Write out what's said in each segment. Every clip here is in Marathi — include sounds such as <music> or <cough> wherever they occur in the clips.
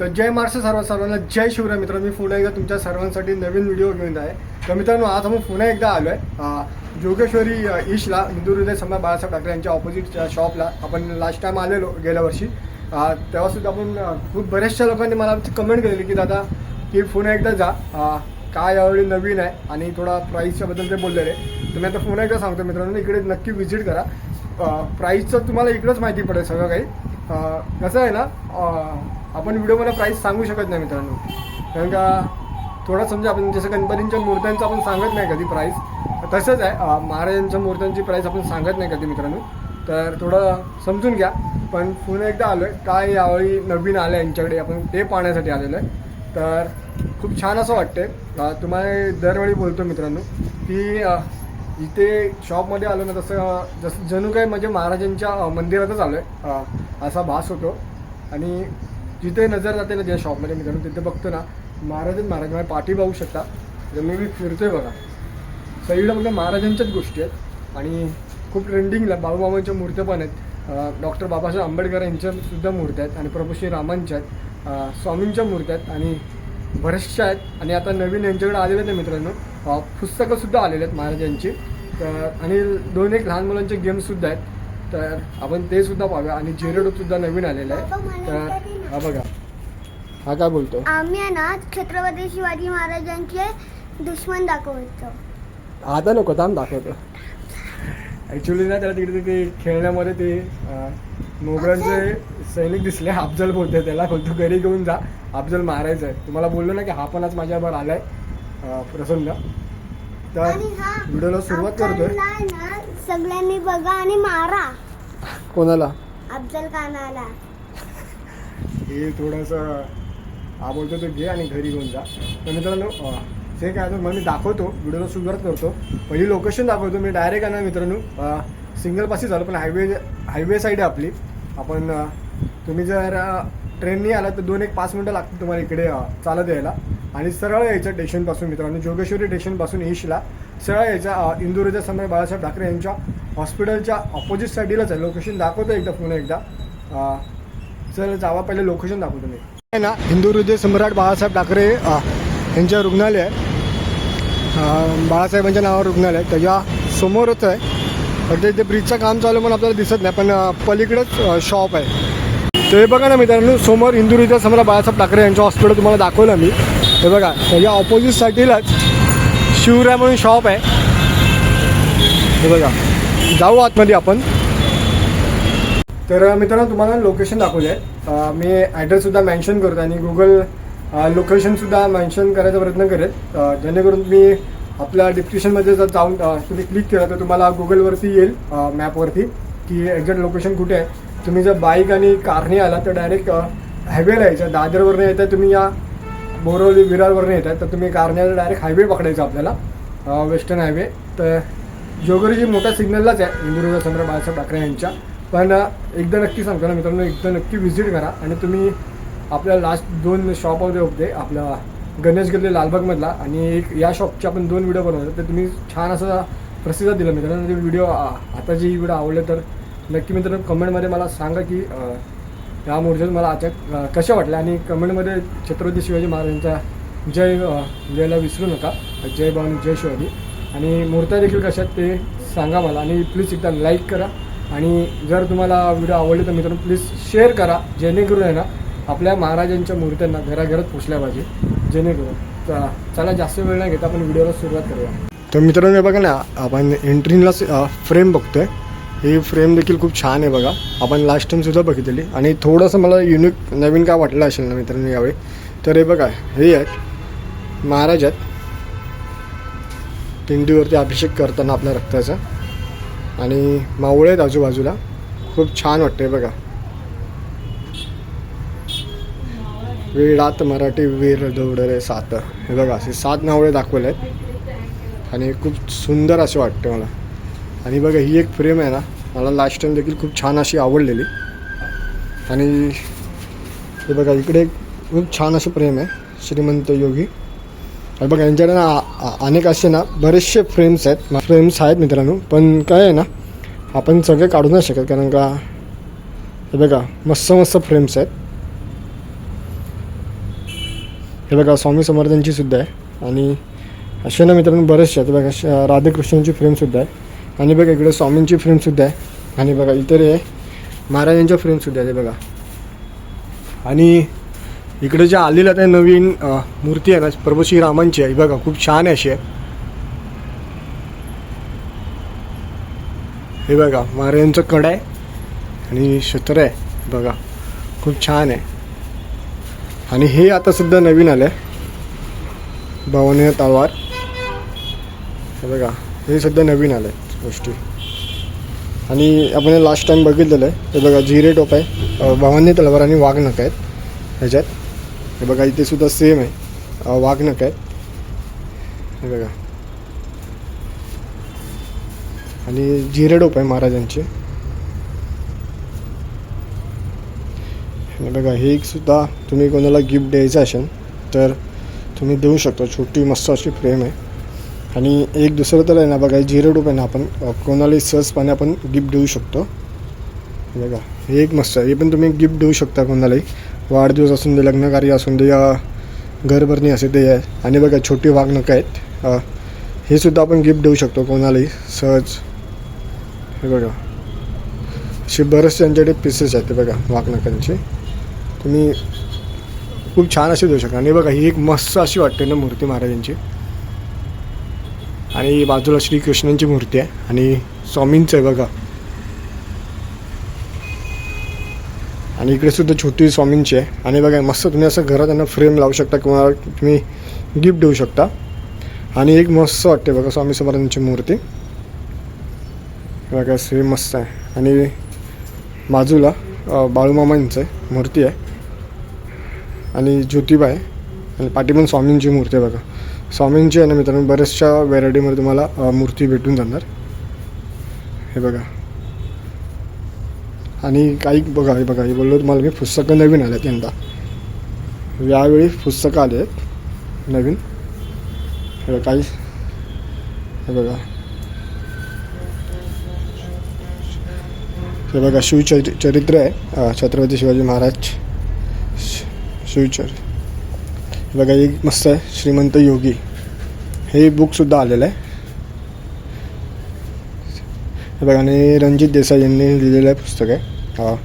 तर जय महाराष्ट्र सर्व सर्वांना जय शिवराय मित्र मी पुन्हा एकदा तुमच्या सर्वांसाठी नवीन व्हिडिओ घेऊन आहे. तर मित्रांनो आज आपण पुन्हा एकदा आलो आहे जोगेश्वरी ईशला हिंदू हृदय सम्राट बाळासाहेब ठाकरे यांच्या ऑपोजिट शॉपला आपण लास्ट टाइम आलेलो गेल्या वर्षी. तेव्हासुद्धा आपण खूप बऱ्याचशा लोकांनी मला कमेंट केलेली की दादा की पुन्हा एकदा जा. काय यावेळी नवीन आहे आणि थोडा प्राईसच्या बद्दल ते बोललेले तर मी आता पुन्हा एकदा सांगतो मित्रांनो इकडे नक्की व्हिजिट करा. प्राईसचं तुम्हाला इकडंच माहिती पडेल सगळं काही. कसं आहे ना आपण व्हिडिओमध्ये प्राईस सांगू शकत नाही मित्रांनो. कारण का थोडा समजा आपण जसं गणपतींच्या मूर्त्यांचं आपण सांगत नाही कधी प्राईस तसंच आहे. महाराजांच्या मूर्त्यांची प्राईस आपण सांगत नाही कधी मित्रांनो. तर थोडं समजून घ्या. पण पुन्हा एकदा आलो आहे काय यावेळी नवीन आलं आहे यांच्याकडे आपण ते पाहण्यासाठी आलेलं आहे. तर खूप छान असं वाटते तुम्हाला दरवेळी बोलतो मित्रांनो की इथे शॉपमध्ये आलो ना तसं जसं जणू काय म्हणजे महाराजांच्या मंदिरातच आलो आहे असा भास होतो. आणि जिथे नजर जाते ना त्या शॉपमध्ये मी मित्रांनो तिथे बघतो ना महाराजच महाराज माझ्या पाठी पाहू शकता. तर मी मी फिरतोय बघा. सगळीकडे बघा महाराजांच्याच गोष्टी आहेत. आणि खूप ट्रेंडिंगला बाळूमामांच्या मूर्त्या पण आहेत. डॉक्टर बाबासाहेब आंबेडकर यांच्या सुद्धा मूर्त्या आहेत. आणि प्रभू श्री रामांच्या आहेत. स्वामींच्या मूर्त्या आहेत. आणि बऱ्याचशा आहेत. आणि आता नवीन यांच्याकडे आलेले आहेत मित्रांनो पुस्तकंसुद्धा आलेले आहेत महाराजांची. तर आणि दोन एक लहान मुलांचे गेम्ससुद्धा आहेत. तर आपण ते सुद्धा पाहूया. आणि सुद्धा नवीन आलेलं आहे. तर हा बघा. हा काय बोलतो? आम्ही ना छत्रपती शिवाजी महाराजांचे दुश्मन दाखवतो आता नको थांब दाखवतो. ॲक्च्युली ना त्याला तिकडे ते खेळण्यामध्ये ते मोगलांचे सैनिक दिसले. अफजल बोलते त्याला. बोलतो घरी घेऊन जा. अफजल मारायचं आहे तुम्हाला बोललो ना की हा पण आज माझ्यावर आलाय. प्रसन्न तर व्हिडिओला सुरुवात करतोय. सगळ्यांनी बघा आणि मारा. कोणाला? अफजल खानाला. हे थोडंसं हा बोलतो तो घे आणि घरी घेऊन जा. तर मित्रांनो ते काय तर मग मी दाखवतो व्हिडिओला सुरुवात करतो. पहिली लोकेशन दाखवतो मी डायरेक्ट आहे ना मित्रांनो सिंगल पासही झालं पण हायवे हायवे साईड आहे आपली. आपण तुम्ही जर ट्रेननी आला तर दोन एक पाच मिनटं लागतील तुम्हाला इकडे चालत यायला. आणि सरळ यायचं स्टेशनपासून मित्रांनो जोगेश्वरी स्टेशनपासून ईशला सरळ यायचं इंदूरच्या सम्राट बाळासाहेब ठाकरे यांच्या हॉस्पिटलच्या ऑपोजिट साईडलाच आहे लोकेशन दाखवतो एकदा पुन्हा एकदा. चल जावा पहिले लोकेशन दाखवतो मी. आहे ना हिंदू हृदय सम्राट बाळासाहेब ठाकरे अ, यांच्या रुग्णालय आहे. बाळासाहेबांच्या नावावर रुग्णालय आहे. त्याच्या समोरच आहे. पण ते ब्रिजचं काम चालू म्हणून आपल्याला दिसत नाही पण पलीकडेच शॉप आहे. ते बघा ना मित्रांनो समोर हिंदू हृदय सम्राट बाळासाहेब ठाकरे यांचं हॉस्पिटल तुम्हाला दाखवलं मी. हे बघा त्याच्या ऑपोजिट साईडलाच शिवराय म्हणून शॉप आहे. हे बघा. जाऊ आतमध्ये आपण. तर मित्रांनो तुम्हाला लोकेशन दाखवले आहे. मी ॲड्रेससुद्धा मेन्शन करतो आणि गुगल लोकेशनसुद्धा मेन्शन करायचा प्रयत्न करेल. जेणेकरून तुम्ही आपल्या डिस्क्रिप्शनमध्ये जर जाऊन तुम्ही क्लिक केलं तर तुम्हाला गुगलवरती येईल मॅपवरती की एक्झॅक्ट लोकेशन कुठे आहे. तुम्ही जर बाईक आणि कारने आला तर डायरेक्ट हायवेला यायचं. दादरवरनं येतं तुम्ही या बोरवली विरारवरनं येत आहे तर तुम्ही कारने डायरेक्ट हायवे पकडायचा आपल्याला वेस्टर्न हायवे तर जोगरीजी मोठ्या सिग्नललाच आहे. इंदुर्ग सम्राट बाळासाहेब ठाकरे यांच्या. पण एकदा नक्की सांगतो ना मित्रांनो एकदा नक्की व्हिजिट करा. आणि तुम्ही आपल्या लास्ट दोन शॉप होते होते आपल्या गणेश गल्ली लालबागमधला आणि एक या शॉपचे आपण दोन व्हिडिओ बनवले. तर तुम्ही छान असं प्रसिद्ध दिलं मित्रांनो. ते व्हिडिओ आता जे व्हिडिओ आवडले तर नक्की मित्रांनो कमेंटमध्ये मला सांगा की या मोर्चात मला अचानक कशा वाटल्या? आणि कमेंटमध्ये छत्रपती शिवाजी महाराजांचा जय लिहायला विसरू नका. जय भवानी जय शिवाजी. आणि मूर्त्या देखील कशा आहेत ते सांगा मला. आणि प्लीज एकदा लाईक करा. आणि जर तुम्हाला व्हिडिओ आवडले तर मित्रांनो प्लीज शेअर करा. जेणेकरून आहे ना आपल्या महाराजांच्या मूर्त्यांना घराघरात पोचल्या पाहिजे. जेणेकरून. तर चला जास्त वेळ नाही घेता आपण व्हिडिओला सुरुवात करूया. तर मित्रांनो हे बघा ना आपण एंट्रीलाच फ्रेम बघतोय. ही फ्रेम देखील खूप छान आहे बघा. आपण लास्ट टाईमसुद्धा बघितलेली. आणि थोडंसं मला युनिक नवीन काय वाटलं असेल ना मित्रांनो यावेळी तर हे बघा हे आहेत महाराज आहेत पिंडीवरती अभिषेक करताना आपल्या रक्ताचा. आणि मावळे आहेत आजूबाजूला. खूप छान वाटते बघा. वेळात मराठी वीर दौडरे सात. हे बघा असे सात नावळे दाखवले आहेत. आणि खूप सुंदर असे वाटते मला. आणि बघा ही एक फ्रेम आहे ना मला लास्ट टाइम देखील खूप छान अशी आवडलेली. आणि हे बघा इकडे एक खूप छान असं प्रेम आहे. श्रीमंत योगी. हे बघा यांच्याकडे ना अनेक असे ना बरेचसे फ्रेम्स आहेत. फ्रेम्स आहेत मित्रांनो पण काय आहे ना आपण सगळे काढू नाही शकत कारण का हे बघा मस्त मस्त फ्रेम्स आहेत. हे बघा स्वामी समर्थांची सुद्धा आहे. आणि असे ना मित्रांनो बरेचसे आहेत. बघा श- राधाकृष्णांची फ्रेमसुद्धा आहे. आणि बघा इकडे स्वामींची फ्रेमसुद्धा आहे. आणि बघा इतर आहे. महाराजांच्या फ्रेमसुद्धा आहे हे बघा. आणि इकडे जे आलेल्या त्या नवीन मूर्ती आहे ना प्रभू श्रीरामांची आहे. बघा खूप छान आहे अशी आहे. हे बघा महाराजांचं कड आहे आणि शत्र आहे. बघा खूप छान आहे. आणि हे आता सुद्धा नवीन आलं आहे भवानी तलवार. हे बघा हे सध्या नवीन आलं आहे गोष्टी. आणि आपण लास्ट टाईम बघितलेलं आहे. हे बघा जिरे टोप आहे. भवानी तलवार आणि वाघनक आहेत. ह्याच्यात. हे बघा इथे सुद्धा सेम आहे. वाघनक आहे. हे बघा. आणि झिरेडोप आहे महाराजांचे. आणि बघा हे एक सुद्धा तुम्ही कोणाला गिफ्ट द्यायचं असेल तर तुम्ही देऊ शकता. छोटी मस्त अशी फ्रेम आहे. आणि एक दुसरं तर आहे ना बघा झिरो आहे ना आपण कोणालाही सहजपणे आपण गिफ्ट देऊ शकतो. बघा हे एक मस्त आहे. हे पण तुम्ही गिफ्ट देऊ शकता कोणालाही. वाढदिवस असून दे लग्नकार्य असून दे या घरभरणी असे ते आहे. आणि बघा छोटी वाघनकं आहेत. हे सुद्धा आपण गिफ्ट देऊ शकतो कोणालाही. सहज. हे बघा. असे बरेचसे त्यांच्याकडे पीसेस आहेत ते बघा वाघनकांचे तुम्ही खूप छान असे देऊ शकता. आणि बघा ही एक मस्त अशी वाटते ना मूर्ती महाराजांची. आणि बाजूला श्रीकृष्णांची मूर्ती आहे. आणि स्वामींचं आहे बघा. आणि इकडे सुद्धा छोटी स्वामींची आहे. आणि बघा मस्त तुम्ही असं घरात त्यांना फ्रेम लावू शकता किंवा तुम्ही गिफ्ट देऊ शकता. आणि एक मस्त वाटते बघा स्वामी समर्थांची मूर्ती. बघा सेम मस्त आहे. आणि बाजूला बाळूमामांचं आहे मूर्ती आहे. आणि ज्योतिबा आहे. आणि पाठीमाग स्वामींची मूर्ती आहे बघा. स्वामींची आहे ना मित्रांनो बऱ्याचशा व्हेरायटीमध्ये तुम्हाला मूर्ती भेटून जाणार. हे बघा. आणि काही बघा हे बघा हे बोललो तुम्हाला मी पुस्तकं नवीन आल्यात यंदा. यावेळी पुस्तकं आले आहेत नवीन. हे काही हे बघा. हे बघा शिवचरि चरित्र आहे. छत्रपती शिवाजी महाराज शि- शिवचर हे बघा एक मस्त आहे. श्रीमंत योगी. हे बुकसुद्धा आलेलं आहे. हे बघा आणि रणजित देसाई यांनी लिहिलेलं आहे पुस्तक आहे. हा.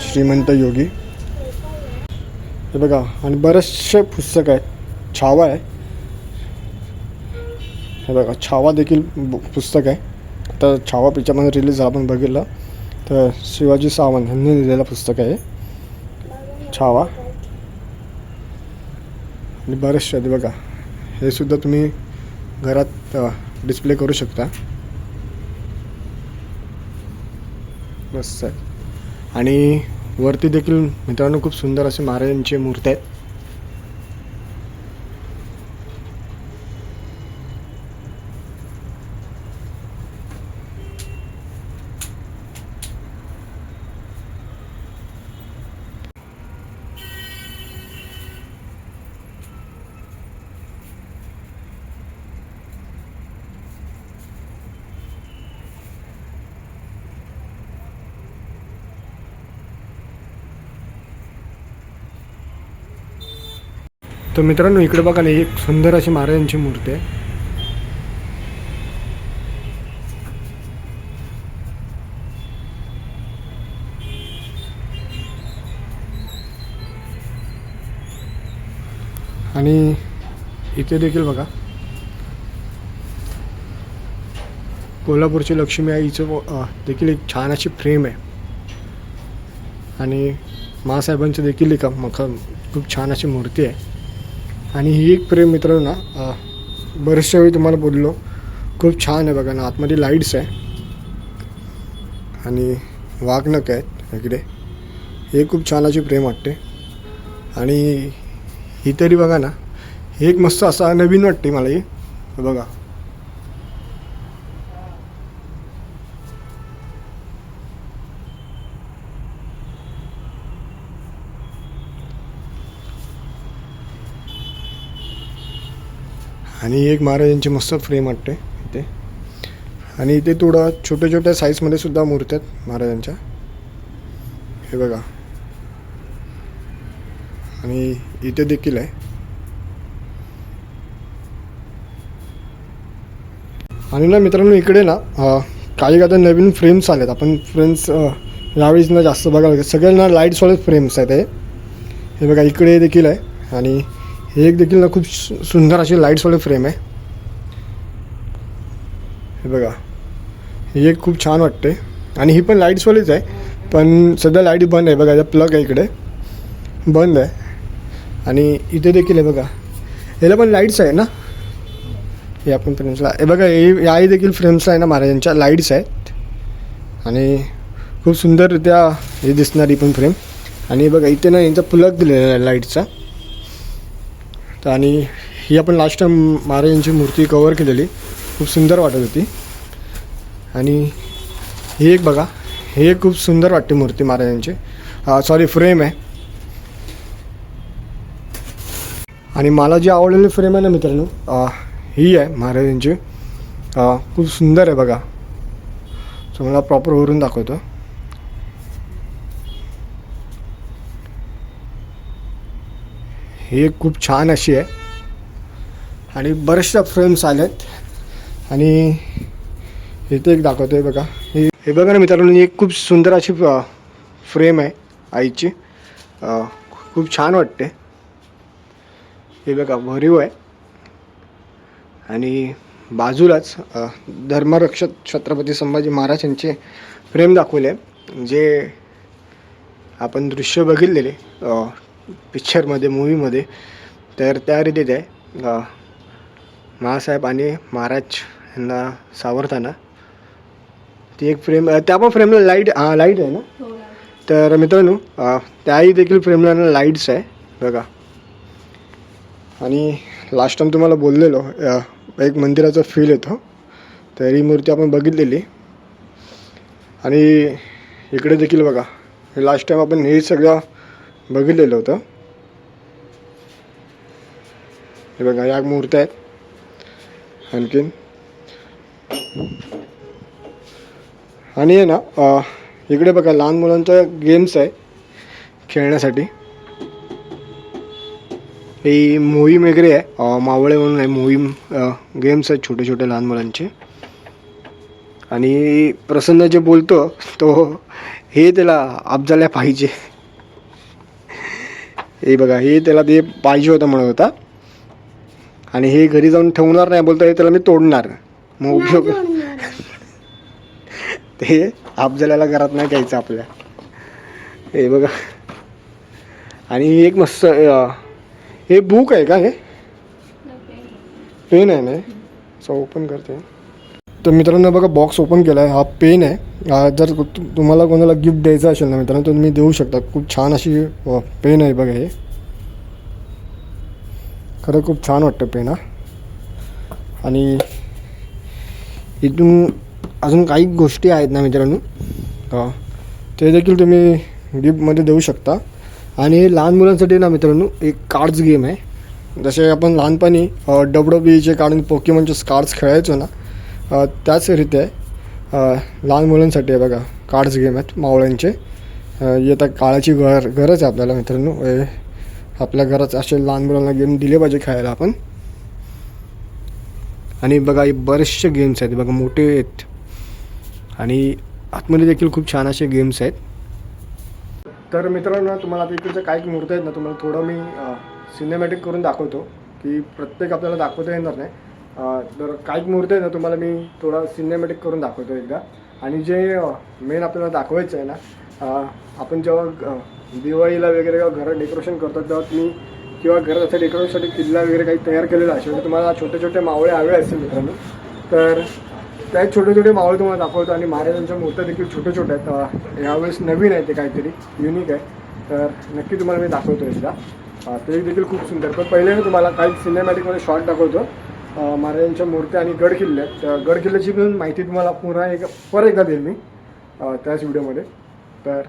श्रीमंत योगी. हे बघा आणि बरेचसे पुस्तक आहेत छावा आहे. हे बघा छावा देखील बु- पुस्तक आहे. आता छावा पिक्चरमध्ये रिलीज आपण बघितलं. तर शिवाजी सावंत यांनी लिहिलेलं पुस्तक आहे. छावा. आणि बरेचसे आहेत बघा. हे सुद्धा तुम्ही घरात डिस्प्ले करू शकता. मस्त आहे. आणि वरती देखील मित्रांनो खूप सुंदर असे महाराजांची मूर्ती आहेत. तर मित्रांनो इकडे बघा ना एक सुंदर अशी महाराजांची मूर्ती आहे. आणि इथे देखील बघा कोल्हापूरची लक्ष्मी आईचं देखील एक छान अशी फ्रेम आहे. आणि मासाहेबांचं देखील एक मख खूप छान अशी मूर्ती आहे. आणि ही एक प्रेम मित्रांनो ना बरेचशा वेळी तुम्हाला बोललो. खूप छान आहे बघा ना आतमध्ये लाईट्स आहे. आणि वाघनक आहेत इकडे. हे खूप छान अशी प्रेम वाटते. आणि ही तरी बघा ना हे एक मस्त असा नवीन वाटते मला ही हे. बघा. आणि एक महाराजांची मस्त फ्रेम वाटते इथे. आणि इथे थोडं छोट्या छोट्या साईजमध्ये सुद्धा मूर्त्या आहेत महाराजांच्या. हे बघा. आणि इथे देखील आहे. आणि ना मित्रांनो इकडे ना काही आता नवीन फ्रेम्स आल्यात आपण फ्रेम्स यावेळेस ना जास्त बघायला सगळ्यांना लाईट्सवाले फ्रेम्स आहेत हे बघा इकडे देखील आहे. आणि हे एक देखील ना खूप सु- सुंदर अशी लाईट्सवाले फ्रेम आहे. हे बघा. हे एक खूप छान वाटते आणि ही पण लाईट्सवालीच आहे. पण सध्या लाइट बंद आहे. बघा याचा प्लग आहे इकडे. बंद आहे. आणि इथे देखील आहे बघा. याला पण लाईट्स आहे ना? हे आपण फ्रेम्सला हे बघा हे याही देखील फ्रेम्स आहे ना महाराजांच्या. लाईट्स आहेत. आणि खूप सुंदररित्या हे दिसणारी पण फ्रेम आणि बघा इथे ना यांचा प्लग दिलेला आहे लाईटचा तर आणि ही आपण लास्ट टाईम महाराजांची मूर्ती कवर केलेली. खूप सुंदर वाटत होती. आणि ही एक बघा हे एक खूप सुंदर वाटते मूर्ती महाराजांची सॉरी फ्रेम आहे. आणि मला जी आवडलेली फ्रेम आहे ना मित्रांनो ही आहे महाराजांची खूप सुंदर आहे बघा. सो मला प्रॉपर वरून दाखवतो. हे एक खूप छान अशी आहे. आणि बऱ्याचशा फ्रेम्स आल्यात आणि इथे एक दाखवतो आहे बघा. हे हे बघा ना मित्रांनो ही एक खूप सुंदर अशी फ्रेम आहे आईची. खूप छान वाटते. हे बघा भरीव आहे. आणि बाजूलाच धर्मरक्षक छत्रपती संभाजी महाराज यांचे फ्रेम दाखवले जे आपण दृश्य बघितलेले पिक्चरमध्ये मूवीमध्ये. तर त्या रीतीत आहे. अ, महासाहेब आणि महाराज यांना सावरताना ती एक फ्रेम त्या पण फ्रेमला लाइट हां लाइट आहे ना? तर मित्रांनो त्याही देखील फ्रेमला ना लाईट्स आहे बघा. आणि लास्ट टाइम तुम्हाला बोललेलो एक मंदिराचा फील येतो. तर ही मूर्ती आपण बघितलेली. आणि इकडे देखील बघा. हे लास्ट टाइम आपण हे सगळं बघितलेलं होतं. हे बघा या मूर्त्या आहेत. आणखीन. आणि आहे ना इकडे बघा लहान मुलांच्या गेम्स आहे खेळण्यासाठी. ही मोहीम वगैरे आहे मावळे म्हणून आहे मोहीम गेम्स आहेत छोटे छोटे लहान मुलांचे. आणि प्रसन्न जे बोलतो तो हे त्याला अफजाल्या पाहिजे. हे बघा हे त्याला ते पाहिजे होतं म्हणत होता. आणि हे घरी जाऊन ठेवणार नाही बोलतो हे त्याला मी तोडणार. मग उपयोग. <laughs> ते अफजल्याला घरात नाही घ्यायचं आपल्या. हे बघा. आणि एक मस्त हे बुक आहे का हे? पेन आहे ना सो ओपन करते. तर मित्रांनो बघा बॉक्स ओपन केला आहे हा पेन आहे. जर तुम्हाला कोणाला गिफ्ट द्यायचं असेल ना मित्रांनो तर तुम्ही देऊ शकता. खूप छान अशी पेन आहे बघा हे. खरं खूप छान वाटतं पेन हा. आणि इथून अजून काही गोष्टी आहेत ना मित्रांनो ते देखील तुम्ही गिफ्टमध्ये देऊ शकता. आणि हे लहान मुलांसाठी ना मित्रांनो एक कार्ड्स गेम आहे. जसे आपण लहानपणी डब्ल्यू बीचे काढून पोकेमनचे कार्ड्स खेळायचो ना त्याच रीती आहे लहान मुलांसाठी आहे बघा कार्ड्स गेम आहेत मावळ्यांचे. अ, येता काळाची घर गरज आहे आपल्याला मित्रांनो. आपल्या घरात असे लहान मुलांना गेम दिले पाहिजे खेळायला आपण. आणि बघा हे बरेचसे गेम्स आहेत. बघा मोठे आहेत. आणि आतमध्ये देखील खूप छान असे गेम्स आहेत. तर मित्रांनो तुम्हाला आता इकडच्या काही मूर्ती आहेत ना तुम्हाला थोडं मी सिनेमॅटिक करून दाखवतो की प्रत्येक आपल्याला दाखवता येणार नाही. तर काही मूर्ती आहे ना तुम्हाला मी थोडा सिनेमॅटिक करून दाखवतो एकदा. आणि जे मेन आपल्याला दाखवायचं आहे ना आपण जेव्हा दिवाळीला वगैरे किंवा घरात डेकोरेशन करतो तेव्हा तुम्ही किंवा घरात असं डेकोरेशनसाठी किल्ला वगैरे काही तयार केलेला असेल तर तुम्हाला छोटे छोटे मावळे हवे असतील मित्रांनो. तर त्या छोटे छोटे मावळे तुम्हाला दाखवतो आणि महाराजांच्या मूर्त्या देखील छोटे छोटे आहेत. यावेळेस नवीन आहे ते काहीतरी युनिक आहे. तर नक्की तुम्हाला मी दाखवतो एकदा. ते देखील खूप सुंदर. पण पहिले मी तुम्हाला काही सिनेमॅटिकमध्ये शॉर्ट दाखवतो. महाराजांच्या मूर्त्या आणि गड किल्ले आहेत. तर गड किल्ल्याची पण माहिती तुम्हाला पुन्हा एक परत एकदा देईल मी त्याच व्हिडिओमध्ये तर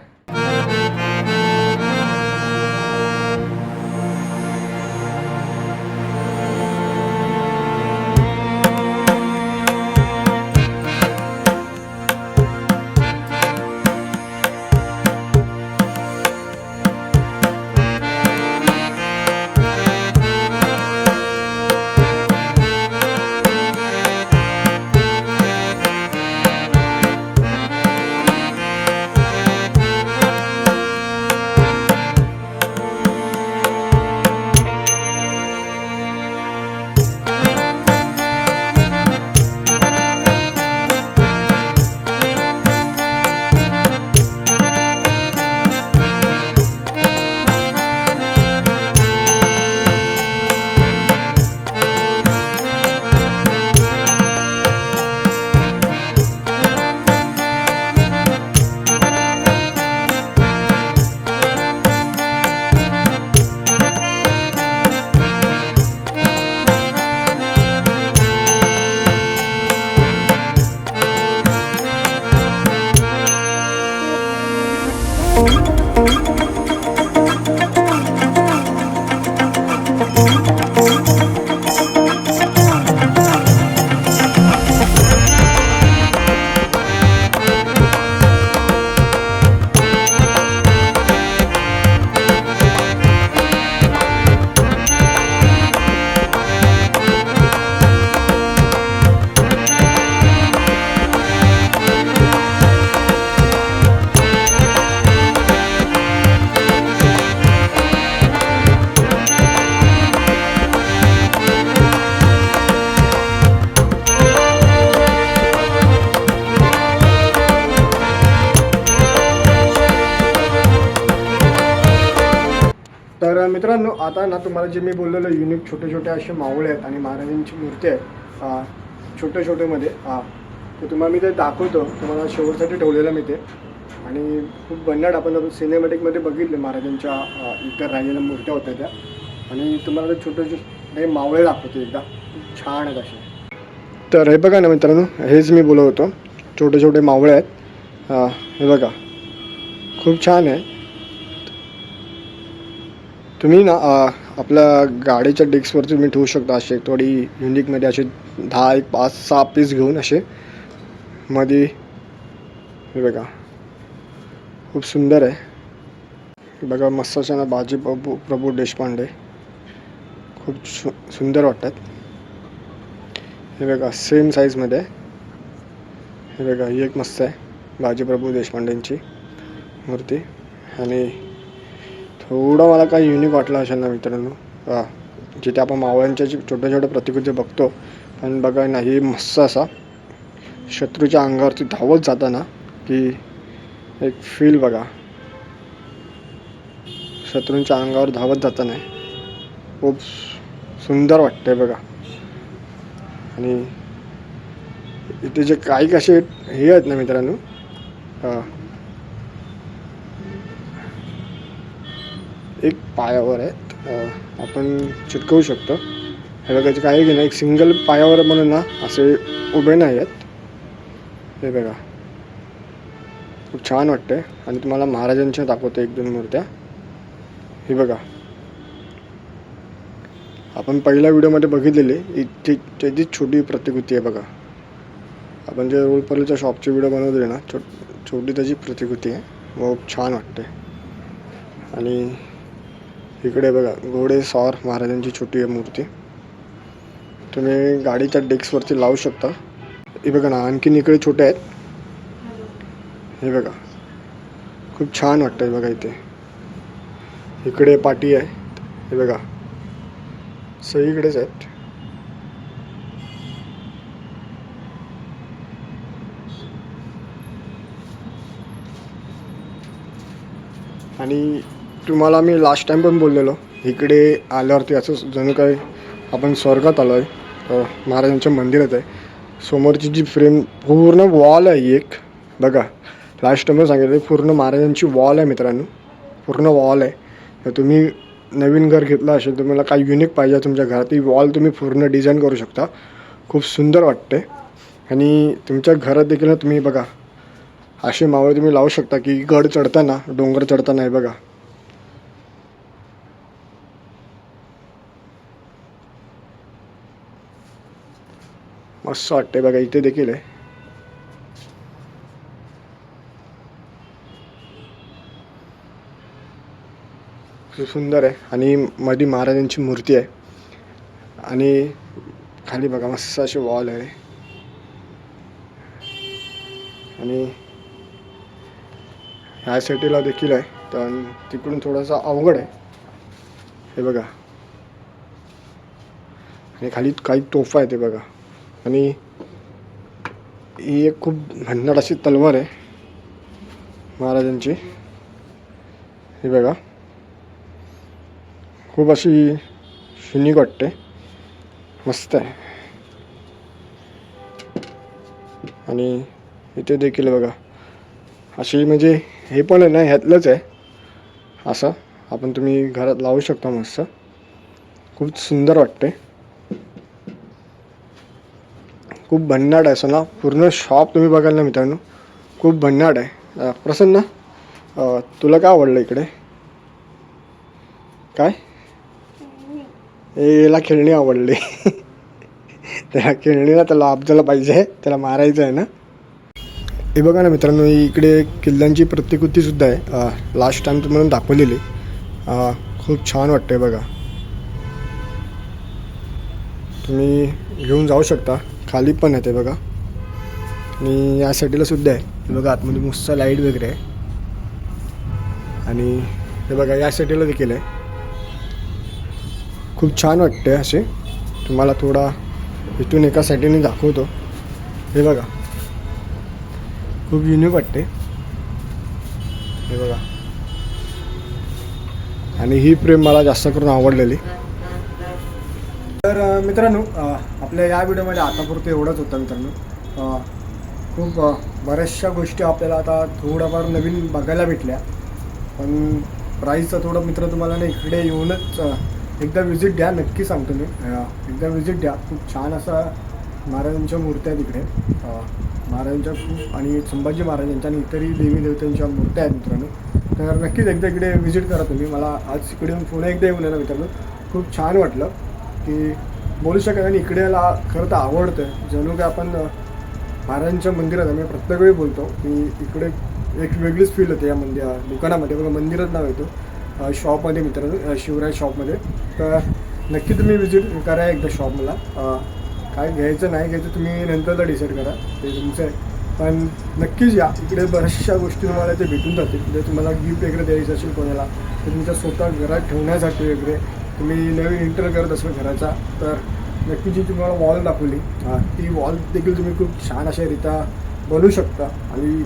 आता ना तुम्हाला जे मी बोललेलो युनिक छोटे छोटे असे मावळे आहेत आणि महाराजांची मूर्ती आहेत छोटे छोटेमध्ये हां तर तुम्हाला मी ते दाखवतो. तुम्हाला शेवटसाठी ठेवलेलं मी ते. आणि खूप भन्नाट आपण सिनेमॅटिकमध्ये बघितले महाराजांच्या इतर राहिलेल्या मूर्त्या होत्या त्या. आणि तुम्हाला ते छोटे छोटे मावळे दाखवतो एकदा. खूप छान आहेत असे. तर हे बघा ना मित्रांनो हेच मी बोलत होतो. छोटे छोटे मावळे आहेत. हे बघा. खूप छान आहे. तुम्ही ना आपल्या गाडीच्या डेस्कवरती तुम्ही ठेवू शकता असे थोडी युनिकमध्ये असे दहा एक पाच सहा पीस घेऊन असे. मध्ये हे बघा. खूप सुंदर आहे. हे बघा मस्त अशा ना बाजी प्रभू प्रभू देशपांडे. खूप सु सुंदर वाटतात. हे बघा सेम साईजमध्ये हे बघा ही एक मस्त आहे बाजीप्रभू देशपांडेंची मूर्ती. आणि एवढं मला काही युनिक वाटलं असेल ना मित्रांनो. हां. जिथे आपण मावळ्यांच्या जे छोट्या छोट्या प्रतिकृती बघतो पण बघा ना ही मस्त असा शत्रूच्या अंगावरती धावत जाताना की एक फील बघा. शत्रूंच्या अंगावर धावत जाताना खूप सुंदर वाटतंय बघा. आणि इथे जे काही कसे हे आहेत ना मित्रांनो एक पायावर आहेत. आपण चिटकवू शकतो. हे बघायचं काय की नाही एक सिंगल पायावर म्हणून ना असे उभे नाही आहेत. हे बघा. खूप छान वाटते आणि तुम्हाला महाराजांच्या दाखवतो एक दोन मूर्त्या. हे बघा. आपण पहिल्या व्हिडिओमध्ये बघितलेली इथे त्याचीच छोटी प्रतिकृती आहे बघा. आपण जे रोलपल्लीच्या शॉपची व्हिडिओ बनवलेली ना छो छोटी त्याची प्रतिकृती आहे. खूप छान वाटते आणि इकडे बघा घोडे स्वार महाराजांची छोटी आहे मूर्ती. तुम्ही गाडीच्या डेस्कवरती लावू शकता. हे बघा ना आणखीन इकडे छोटे आहेत. हे बघा खूप छान वाटतं बघा इथे. इकडे पाटी आहे. हे बघा सगळीकडेच आहेत. आणि तुम्हाला मी लास्ट टाईम पण बोललेलो. इकडे आल्यावरती असं जणू काय आपण स्वर्गात आलो आहे महाराजांच्या मंदिरात आहे. समोरची जी फ्रेम पूर्ण वॉल आहे एक. बघा लास्ट टाईम सांगितलं पूर्ण महाराजांची वॉल आहे मित्रांनो. पूर्ण वॉल आहे. तर तुम्ही नवीन घर घेतलं असेल तुम्हाला काय युनिक पाहिजे तुमच्या घरात ती वॉल तुम्ही पूर्ण डिझाईन करू शकता. खूप सुंदर वाटते आणि तुमच्या घरात देखील तुम्ही बघा असे मावळे तुम्ही लावू शकता की गड चढताना डोंगर चढताना आहे बघा. मस्त वाटते बघा इथे देखील आहे. सुंदर आहे आणि मधी महाराजांची मूर्ती आहे. आणि खाली बघा मस्त अशी वॉल आहे. आणि ह्या सिटीला देखील आहे तर तिकडून थोडासा अवघड आहे. हे बघा. आणि खाली काही तोफा आहे ते बघा. आणि ही एक खूप भन्नाट अशी तलवार आहे महाराजांची. हे बघा. खूप अशी शुनिक वाटते. मस्त आहे. आणि इथे देखील बघा. अशी म्हणजे हे पण आहे ना ह्यातलंच आहे. असं आपण तुम्ही घरात लावू शकता मस्त. खूप सुंदर वाटते. खूप भन्नाट आहे. असं ना पूर्ण शॉप तुम्ही बघाल ना मित्रांनो खूप भन्नाट आहे. प्रसन्न तुला काय आवडलं इकडे? काय? ए, याला खेळणी आवडली. <laughs> त्याला खेळणीला त्याला अफजला पाहिजे त्याला मारायचं आहे ना. हे बघा ना मित्रांनो इकडे किल्ल्यांची प्रतिकृतीसुद्धा आहे. लास्ट टाइम तुम्हाला दाखवलेली. खूप छान वाटते बघा. तुम्ही घेऊन जाऊ शकता. खाली पण आहे ते बघा. आणि या साईडला सुद्धा आहे. बघा आतमध्ये मस्त लाइट वगैरे आहे. आणि हे बघा या साईडला देखील आहे. खूप छान वाटते असे. तुम्हाला थोडा इथून एका साईडने दाखवतो. हे बघा. खूप युनिक वाटते हे बघा. आणि ही फ्रेम मला जास्त करून आवडलेली. तर मित्रांनो आपल्या या व्हिडिओमध्ये आतापुरतं एवढंच होतं मित्रांनो. खूप बऱ्याचशा गोष्टी आपल्याला आता थोडंफार नवीन बघायला भेटल्या. पण प्राईजचं थोडं मित्र तुम्हाला ना इकडे येऊनच एकदा व्हिजिट द्या नक्की सांगतो मी. एकदा व्हिजिट द्या. खूप छान असा महाराजांच्या मूर्त्या आहेत इकडे. महाराजांच्या खूप आणि संभाजी महाराजांच्या आणि इतरही देवी देवतांच्या मूर्त्या आहेत मित्रांनो. तर नक्कीच एकदा इकडे व्हिजिट करा तुम्ही. मला आज इकडे येऊन पुन्हा एकदा येऊन आहे ना मित्रांनो. खूप छान वाटलं. की बोलू शकत आणि इकडे याला खरं तर आवडतं जणू काय आपण महाराजांच्या मंदिरात आम्ही प्रत्येक वेळी बोलतो की इकडे एक वेगळीच फील होते या मंदिर दुकानामध्ये. बघा मंदिरात नाव येतो शॉपमध्ये मित्रांनो शिवराय शॉपमध्ये तर नक्की तुम्ही विजिट करा एकदा शॉप मला. काय घ्यायचं नाही घ्यायचं तुम्ही नंतरला डिसाईड करा. ते तुमचं आहे. पण नक्कीच या. इकडे बऱ्याचशा गोष्टी तुम्हाला ते भेटून जातील. जर तुम्हाला गिफ्ट वगैरे द्यायचं असेल कोणाला तर तुमच्या स्वतः घरात ठेवण्यासाठी वगैरे तुम्ही नवीन इंटर करत असाल घराचा तर नक्की जी तुम्हाला वॉल दाखवली ती वॉल देखील तुम्ही खूप छान अशा बनवू शकता. आणि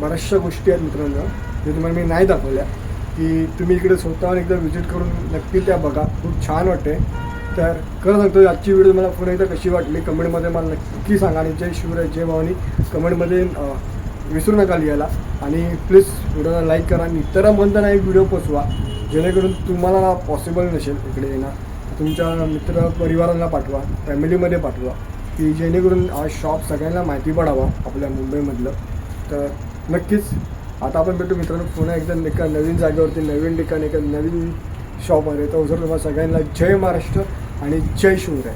बऱ्याचशा गोष्टी आहेत मित्रांनो जे तुम्हाला मी नाही दाखवल्या की तुम्ही इकडे स्वतःहून एकदा व्हिजिट करून नक्की त्या बघा. खूप छान वाटते तर खरं सांगतो आजची व्हिडिओ मला पुन्हा एकदा कशी वाटली कमेंटमध्ये मला नक्की सांगा. आणि जय शिवराय जय भवानी कमेंटमध्ये विसरू नका लिहायला. आणि प्लीज व्हिडिओला लाईक करा. आणि इतरांपर्यंत ना एक व्हिडिओ पोचवा. जेणेकरून तुम्हाला पॉसिबल नसेल इकडे येणं तुमच्या मित्र परिवारांना पाठवा फॅमिलीमध्ये पाठवा की जेणेकरून हा शॉप सगळ्यांना माहिती पडावा आपल्या मुंबईमधलं. तर नक्कीच आता आपण भेटू मित्रांनो पुन्हा एकदा एका नवीन जागेवरती नवीन ठिकाणी एका नवीन शॉपमध्ये तर जर तुम्हाला सगळ्यांना जय महाराष्ट्र आणि जय शिवराय.